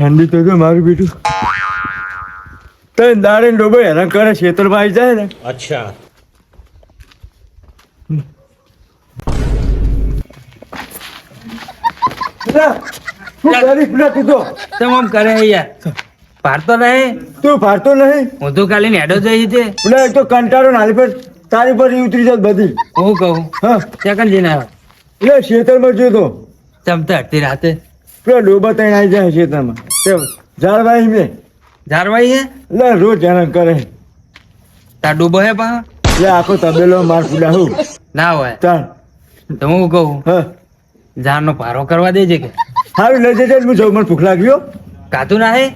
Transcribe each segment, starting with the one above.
ઠંડી તો જો મારું બેટું. તને દાડે ડોબો હેરાન કરે ખેતરમાં આવી જાય ને. અચ્છા. યાર ફારતો નહીં? તું ફારતો નહીં? હું તો કાલે નેડો જઈ છે. કંટાળો નાલી પર તારી પર ઉતરી જાય બધી. હું કહું? હા. ત્યાં જઈને આવ્યો એટલે ખેતરમાં જોયો ચમતા રાતે. પેલા ડોબા તૈણ આવી જાય ખેતરમાં ઝાડવાઈ મેં ઝારવાઈ હે? લે રોજ હેરાન કરે. તા ડૂબો હે પા લે આખો તબેલો માર હું? ના હોય. ચાલ તો હું કહું? હા. ઝારનો પારો કરવા દેજે કે? હારું લઈ જજે હું જઉં. મને ભૂખ લાગ્યો કાતું ના હે?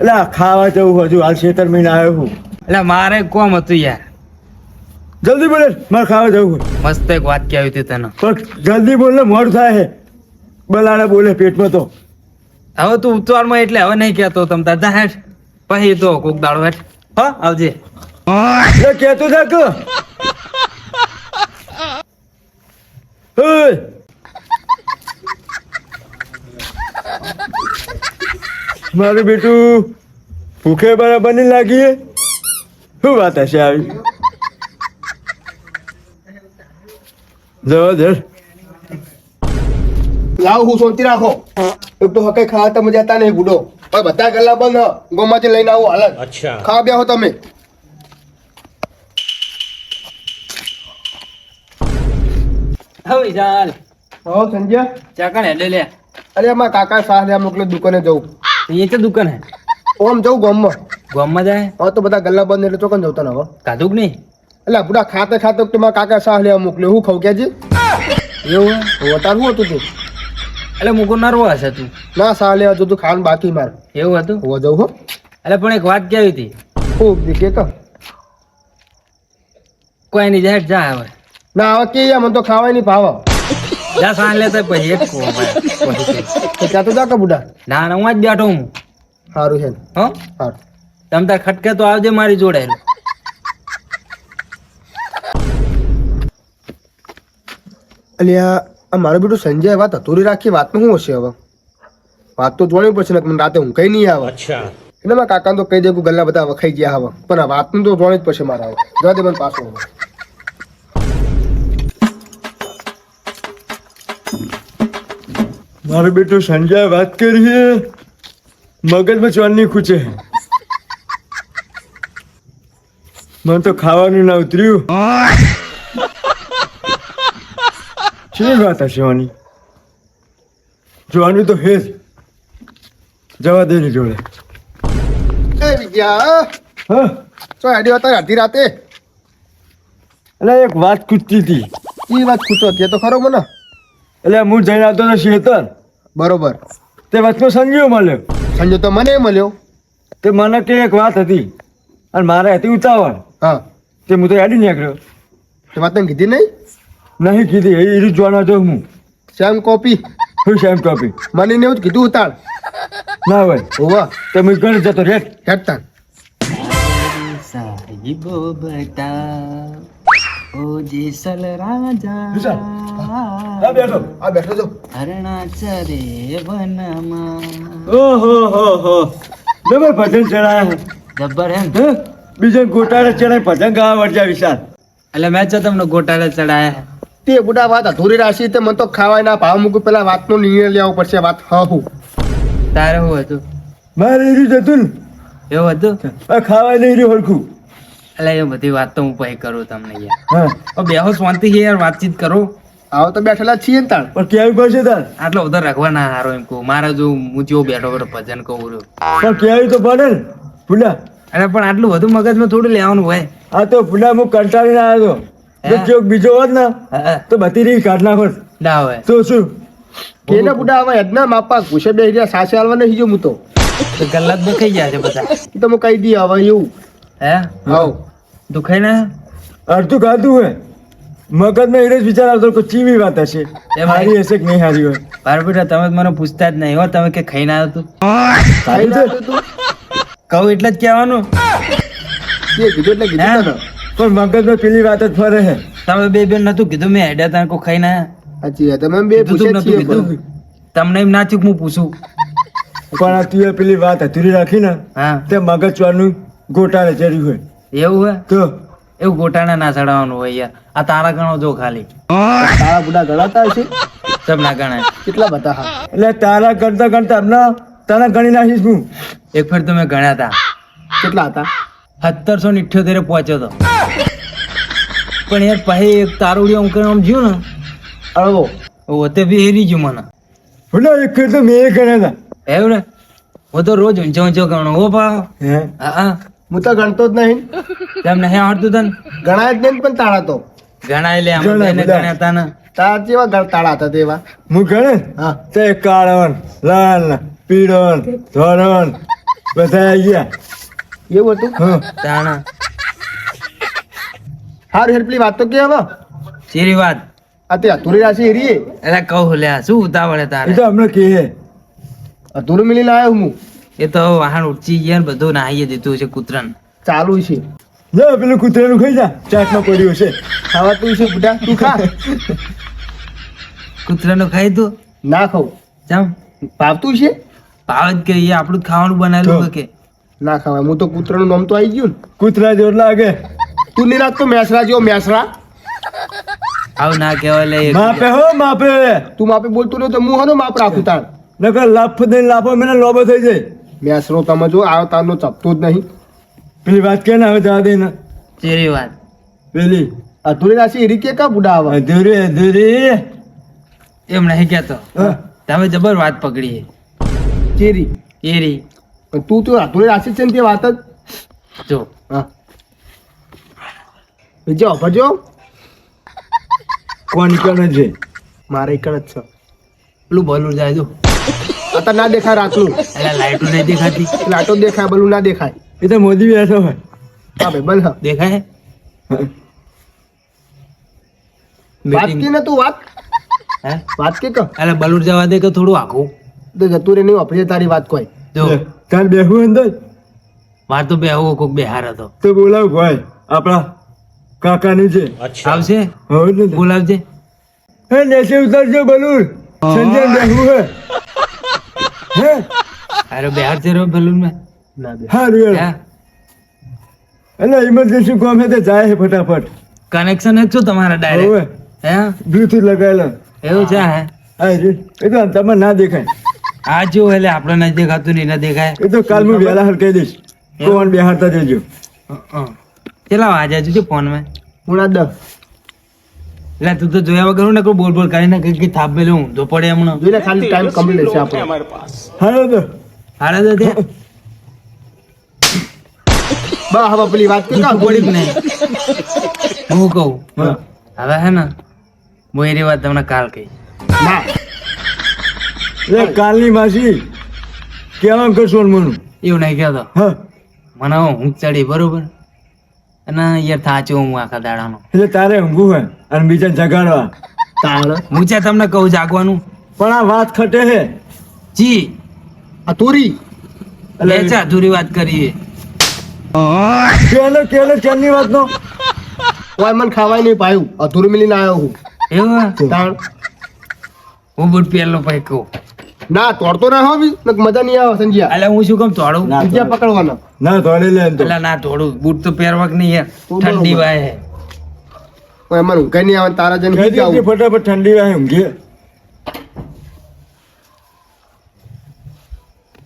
એટલે ખાવા જવું હજુ. હાલ છેતર મહિને આવ્યો હું. એટલે મારે કોમ હતું યાર. જલ્દી બોલે મારે ખાવા જવું મસ્ત એક વાત કહેવી હતી તને. પણ જલ્દી બોલ મોડું થાય હે. બલાડા બોલે પેટમાં તો. હવે તું ઉતાવળમાં એટલે હવે નહીં કહેતો તમ તાર જા હેઠ. પછી તો કોક દાડો હેઠ. હા આવજે. એ કહેતો જા કે? મારું બેટું ભૂખે બરાબર નહીં લાગી શું વાત હશે આવી? જવા દે. લાવ હું સોતી રાખો. તો હકે ખાવા તમે જતા નહીં બુડો. પણ બધા ગલ્લા બંધ ગોમાંથી લઈને આવો હાલત અચ્છા. ખાવા બે હો તમે. હવે ચાલ હો સંજય. ચાકણ હેડે લે? અરે મારા કાકા સાહ લે મોકલે દુકાને જવું એ તો દુકાન હે. ઓમ જવું ગોમમાં. ગોમમાં જાય? હવે તો બધા ગલ્લા બંધ એટલે ચોકન જવતા ને હવે? કાધુક નહીં? એટલે બુડા ખાતે ખાતે તો મારા કાકા સાહ લેવા મોકલે હું ખવ કેજી એવું હોતા શું હતું તું. એટલે મૂકો નરવો હશે તું ના સાલે હજુ તું ખાવાનું બાકી માર. એવું હતું? હું જવું હો. એટલે પણ એક વાત કેવી હતી? ખૂબ દીકે તો કોઈ નહીં જાય જા હવે. ના હવે કે યાર મને તો ખાવાય નહીં ભાવ. જા સાંજ લેતા પછી એક. તો ત્યાં તો જા કે બુડા? ના ના હું જ બેઠો હું. સારું છે. હો? સારું તમ તાર ખટકે તો આવજે મારી જોડે. અલ્યા આ મારું બેટું સંજય વાત અધૂરી રાખી વાતનું શું હશે હવે? વાત તો જોડવી પડશે ને મને રાતે ઊંઘાઈ નહીં આવે. અચ્છા. એટલે મારા કાકાને તો કહી દે ગલ્લા બધા વખાઈ ગયા હવે. પણ આ વાતનું તો જોડવી જ પડશે મારા જવા દે મને પાછું હવે. મારું સંજય વાત કરીએ મગજમાં ચોરની ખૂચે મને તો ખાવાનું ના ઉતર્યું. શી વાત હશે વાની જોવાનું તો હેજ જવા દે ને જોડે એ વિદ્યા હા હતા અડધી રાતે એટલે એક વાત ખૂટતી હતી એ વાત ખૂટો તે તો ખરો મને એટલે હું જઈને આવતો હતો શેતર બરોબર તે વચમાં સંજયો મળ્યો સંજય તો મને મળ્યો તે મને કે એક વાત હતી અને મારે હતી ઉતાવળ હા તે હું તો યાદી નીકળ્યો તે વાત કીધી નહીં નહીં કીધી એ રીત જોવાનો હતો હું. શ્યામ કોપી હું સેમ કોપી મને એવું જ કીધું ઉતાળ ના હોય. હોવા. તમે હું જતો રેટ હેડતા સાહિબો બતા ઓ જેસલ રાજા આ બેઠો. આ બેઠો છો. હરણાચરે વનમાં. ઓહો હો હો. જબર ભજન ચડાયા જબ્બર હે? બીજા ગોટાળે ચડાય ભજન ગાવા વળજા વિશાલ. એટલે મેં તમને ગોટાળા ચડાયા. તે બુડા વાત અધૂરી રાશી તે મને તો ખાવાય ના ભાવ મૂકું. પેલા વાતનો નિર્ણય લેવો પડશે વાત હ હું. તારે હું હતું? મારે એ હતું એવું હતું? આ ખાવા નહીં રહ્યું હરખું. એટલે એ બધી વાત તો હું પછી કરું તમને યાર. બેહો શાંતિથી યાર વાતચીત કરો. આવો તો બેઠેલા છીએ ને તાણ. પણ કેવું પડશે તાર આટલો બધો રાખવા ના હારો એમ કહું. મારે જો હું જેવો બેઠો બેઠો ભજન કહું રહ્યો. પણ કેવી તો પડે ને ફૂલા અરે પણ આટલું બધું મગજમાં થોડું લેવાનું હોય. આ તો ભૂલા હું કંટાળીને આવ્યો હતો જો બીજો હોત ને? તો બધી રીત કાઢ નાખો. ના હોય. તો શું? કેને બુડા હવે યજ્ઞ માપા ઘુસે બે રહ્યા સાસે હાલવા નહીં જો હું તો. ગલ્લા દુખાઈ ગયા છે બધા. તો હું કહી દઈએ હવે એવું. હે? હાવ દુખાય ને? અડધું ખાધું હોય. મગજમાં એ જ વિચાર આવતો કે ચીવી વાત હશે. એ હારી હશે કે નહીં હારી હોય. બાર બેટા તમે મને પૂછતા જ નહીં હો તમે કે ખાઈ ના હતું ખાઈ ના હતું તું? કહું એટલે જ કહેવાનું. કીધું એટલે કીધું પણ મગજમાં પેલી વાત જ ફરે છે તમે બે બેન નતું કીધું મેં હેડા તા કોઈ ખાઈ ના સાચી વાત તમે બે કીધું પૂછે નતું કીધું. તમને એમ ના ચૂક હું પૂછું? પણ આ તું પેલી વાત અધૂરી રાખી ને હા. તે મગજ ચોરનું ગોટાળે ચડ્યું હોય. એવું હોય તો? એવું ગોટાને ના ચડાવવાનું હોય યાર. આ તારા ગણો જો ખાલી. તારા બુડા ગણાતા છે સબ ના ગણાય? કેટલા બધા? હા એટલે તારા કરતા કરતા હમણાં તારા ગણી નાખીશ હું. એક ફેર તમે ગણ્યા હતા કેટલા હતા? સત્તરસો ને ઇઠ્યોતેરે પહોંચ્યો હતો પણ યાર પછી એક તારુડી આમ કરીને આમ જ્યું ને અળવો. ઓ તે બી હેરી ગયું મને. બોલો એક તો મેં કર્યા હતા. એવું ને? હું તો રોજ ઊંચો ઊંચો ગણો ઓ પા હા? હા હું. તો ગણતો જ નહીં. તેમ નહીં આવડતું તને? ગણાય જ નહીં પણ તાળા તો. ગણાય લે આમ ગણાય તા ને. તારા જેવા ગણ- તાળા હતા તેવા. હું ગણે? હા. તે કાળવણ લાલ પીળવણ ધોરણ. બધા આવી ગયા. એવું હતું? હા. તાણા. હારું હેર પેલી વાત તો કે હવે. શેરી વાત? આ અતુરી અધૂરી રાશિ હેરી એટલે કહું લે શું ઉતાવળે એ તારે તો હમણાં કે અતુરું મિલી આવ્યો હું. એ તો વાહન ઉઠી ગયા ને બધું નાહીએ દીધું છે કૂતરાને. ચાલુ છે. જા પેલું કૂતરાનું ખાઈ જા. ચાટમાં પડ્યું છે. ખાવા તું છે બુડા તું ખા. કૂતરાનું ખાઈ તું? ના ખાવ ચમ ભાવતું છે? ભાવ જ કે આપણું જ ખાવાનું બનાવેલું કે. ના ખવાય. હું તો કૂતરાનું નામ તો આવી ગયું ને. કૂતરા જેવું લાગે. તું નિરાત તો મેસરા જેવો મેસરા? આવું ના કહેવાય લે માપે હો માપે. તું માપે બોલતું રહ્યો તો હું હનો માપ રાખું તાર? નકર લાફ દઈને લાફો મને લોબો થઈ જાય. મેસરો તમે જો આ તારનો ચપતો જ નહીં. પેલી વાત કે ના હવે જવા દે ને ચેરી વાત. પેલી. અધૂરી રાશિ હેરી કે કા બુડા આવે? અધૂરી અધૂરી એમ નહીં કહેતો. તમે જબર વાત પકડી ચેરી. એરી તું તો અધૂરી રાશિ છે ને તે વાત જ. જો. હા. બીજો અભરજો કોણ કણ છે? મારે કણ જ છે. પેલું બોલું જાય જો. અત્યારે ના દેખાય રાતનું. એટલે લાઈટો નહીં દેખાતી. લાઈટો દેખાય બલું ના દેખાય. એ તો મોદી બેઠો હોય. હા ભાઈ બલ દેખાય? વાત. કે ને તું વાત? હે? વાત કે એટલે બલુર જવા દે કે થોડું આખું તો જતું રે નહીં વાપરીએ તારી વાત કોઈ. જો. કાલ બેહું અંદર? માર તો બેહું કોક બેહાર હતો. તો બોલાવ ભાઈ આપણા કાકાની છે. આવશે હવે બોલાવજે હે નેસે ઉતરજો બલુર સંજય બેહું હે. હે? અરે બેહાર છે રો બલુર મે ના બે હારું એટલે ઇમરજન્સી કોમ હે તો જાય હે ફટાફટ. કનેક્શન જ છું તમારા ડાયરેક્ટ હે? બ્લૂટૂથ લગાવેલા. એવું છે હે? હા રે એ તો તમને ના દેખાય. આ જો એટલે આપણે નથી દેખાતું ને દેખાય. એ તો કાલ હું વહેલા હર કહી દઈશ ફોન બેહાડતા જજો. ચલા વાગ્યા જોજો ફોનમાં? પૂણા દસ એટલે તું તો જોયા વગર હું ને કોઈ બોલ બોલ કરીને કઈ કઈ થાપ મેલું તો પડે હમણાં. જોઈ લે ખાલી ટાઈમ કમ્પ્લીટ છે આપણો. હાલો તો. હાલો તો બા હવે પેલી વાત કે કા પડી નહીં હું કહું. હા. હવે હે ને હું એની વાત તમને કાલ કહી ના એટલે કાલની માસી. કેવા કરશો મને? એવું નહીં કહેતો. હા. મને હું ચડી બરોબર? અને યાર થાચો હું આખા દાડાનો. એટલે તારે ઊંઘું હે અને બીજા જગાડવા. તાણ હું છે તમને કહું જાગવાનું? પણ આ વાત ખટે હે. જી. આ તુરી. લે છે અધૂરી વાત કરીએ. કેલો કેલો ચેલની વાત નો ઓય મન ખાવાય નહીં પાયું અધૂરું મિલીને આવ્યો હું. એવું હે? તાણ. હું બુટ પહેલો પૈકો કહું. ના તોડતો ના હોવી મજા નહીં આવે સંજ્યા એટલે હું શું કામ તોડું? સંજ્યા પકડવાનો. ના ધોડે લે એટલે ના તોડું. બૂટ તો પહેરવાક નહીં યાર. ઠંડી વાય હે. ઓય મને ઊંઘાઈ નહીં આવે તારા જન કહી સુઈ ફટાફટ ઠંડી વાય ઊંઘે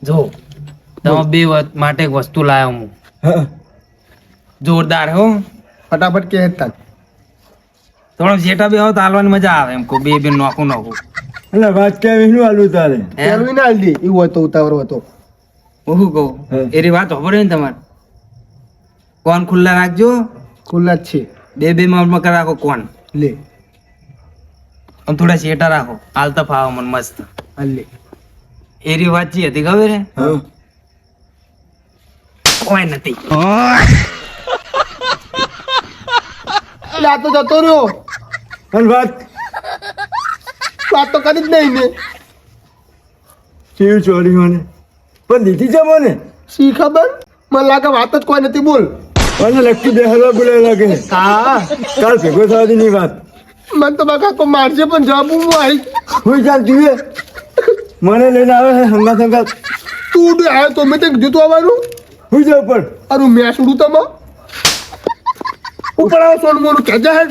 જો તમે બે વાત માટે એક વસ્તુ લાવ્યો હું. જોરદાર હો. ફટાફટ કે હેતા થોડો જેટા બે હો તો હાલવાની મજા આવે એમ કહું બે બે નોખું નોખું. એટલે વાત કેવી નું આલુ તારે કેવી ના આલી એવું હોય તો ઉતાવળ હતો હું શું કહું. એની વાત ખબર ને તમારે? કોણ ખુલ્લા રાખજો? ખુલ્લા જ છે. બે બે માં મકા રાખો કોણ? લે. આમ થોડા શેટા રાખો. હાલતા ફાવા મને મસ્ત. હાલ લે. એરી વાત જે હતી ખબર હે? કોઈ નથી. આ તો જતો રહ્યો. અને વાત. વાત તો કરી જ નહીં ને કેવી ચોરી મને? પણ દીધી જમો ને શી ખબર? મને લાગે વાત જ કોઈ નથી. બોલ. મને લગતી બે હલવા બોલાય લાગે. હા. કાલ ભેગો થવાની ની વાત. મને તો બાકા કો મારશે પણ જવાબ હું આવી હું ચાલ તું મને લઈને આવે હે હંગાત હંગાત. તું બી આવ્યો તો મેં તે જીતું આવવાનું. હું જાવ પણ. અરે મેં સુડું તમે? ઉપર આવો સોન મોનું. કેજા હે?